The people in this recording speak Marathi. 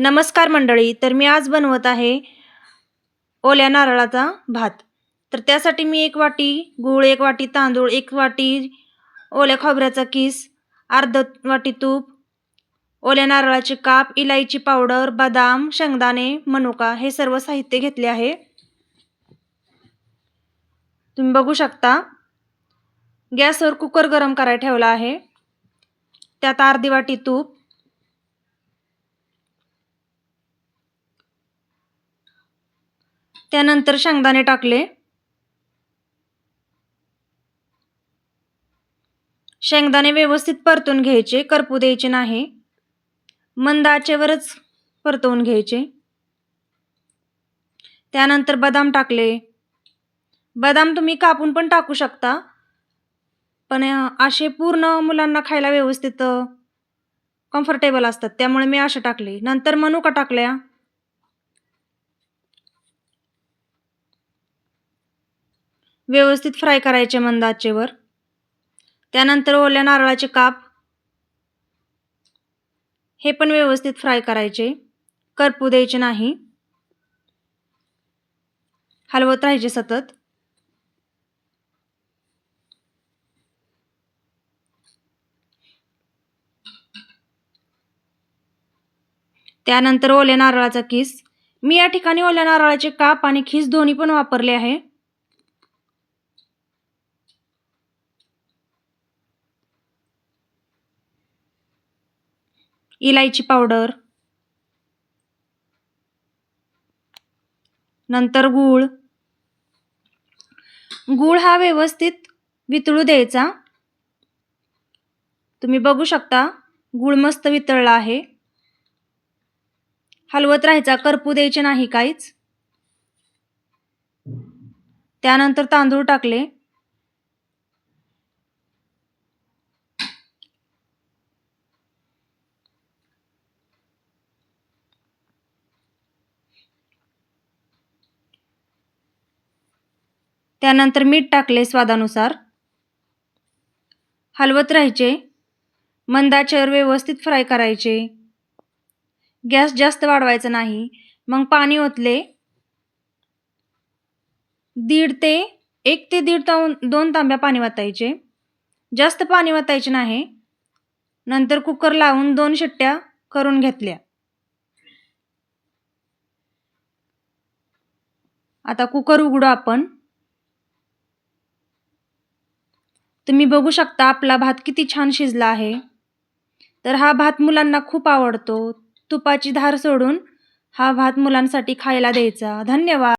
नमस्कार मंडळी तर मी आज बनवत आहे ओल्या नारळाचा भात. तर त्यासाठी मी एक वाटी गूळ एक वाटी तांदूळ एक वाटी ओल्या खोबऱ्याचा किस अर्ध वाटी तूप ओल्या नारळाचे काप इलायची पावडर बदाम शेंगदाणे मनुका हे सर्व साहित्य घेतले आहे. तुम्ही बघू शकता गॅसवर कुकर गरम करायला ठेवला आहे. त्यात अर्धी वाटी तूप त्यानंतर शेंगदाणे टाकले. शेंगदाणे व्यवस्थित परतून घ्यायचे करपू द्यायचे नाही. मंद आचेवरच परतवून घ्यायचे. त्यानंतर बदाम टाकले. बदाम तुम्ही कापून पण टाकू शकता पण असे पूर्ण मुलांना खायला व्यवस्थित कम्फर्टेबल असतात त्यामुळे मी असे टाकले. नंतर मनुका टाकल्या. व्यवस्थित फ्राय करायचे मंद आचेवर त्यानंतर ओल्या नारळाचे काप. हे पण व्यवस्थित फ्राय करायचे. करपू द्यायचे नाही. हलवत राहायचे सतत. त्यानंतर ओल्या नारळाचा किस. मी या ठिकाणी ओल्या नारळाचे काप आणि खीस दोन्ही पण वापरले आहे. इलायची पावडर. नंतर गूळ. गूळ हा व्यवस्थित वितळू द्यायचा. तुम्ही बघू शकता गूळ मस्त वितळला आहे. हलवत राहायचा करपू द्यायचे नाही काहीच. त्यानंतर तांदूळ टाकले. त्यानंतर मीठ टाकले स्वादानुसार. हलवत राहायचे. मंदाच्यावर व्यवस्थित फ्राय करायचे. गॅस जास्त वाढवायचा नाही. मग पाणी ओतले. दीड ते एक ते दीड ता दोन तांब्या पाणी वातायचे. जास्त पाणी वातायचे नाही. नंतर कुकर लावून दोन शिट्ट्या करून घेतल्या. आता कुकर उघडू आपण. तुम्ही बघू शकता आपला भात किती छान शिजला आहे. तर हा भात मुलांना खूप आवडतो. तुपाची धार सोडून हा भात मुलांसाठी खायला द्यायचा. धन्यवाद.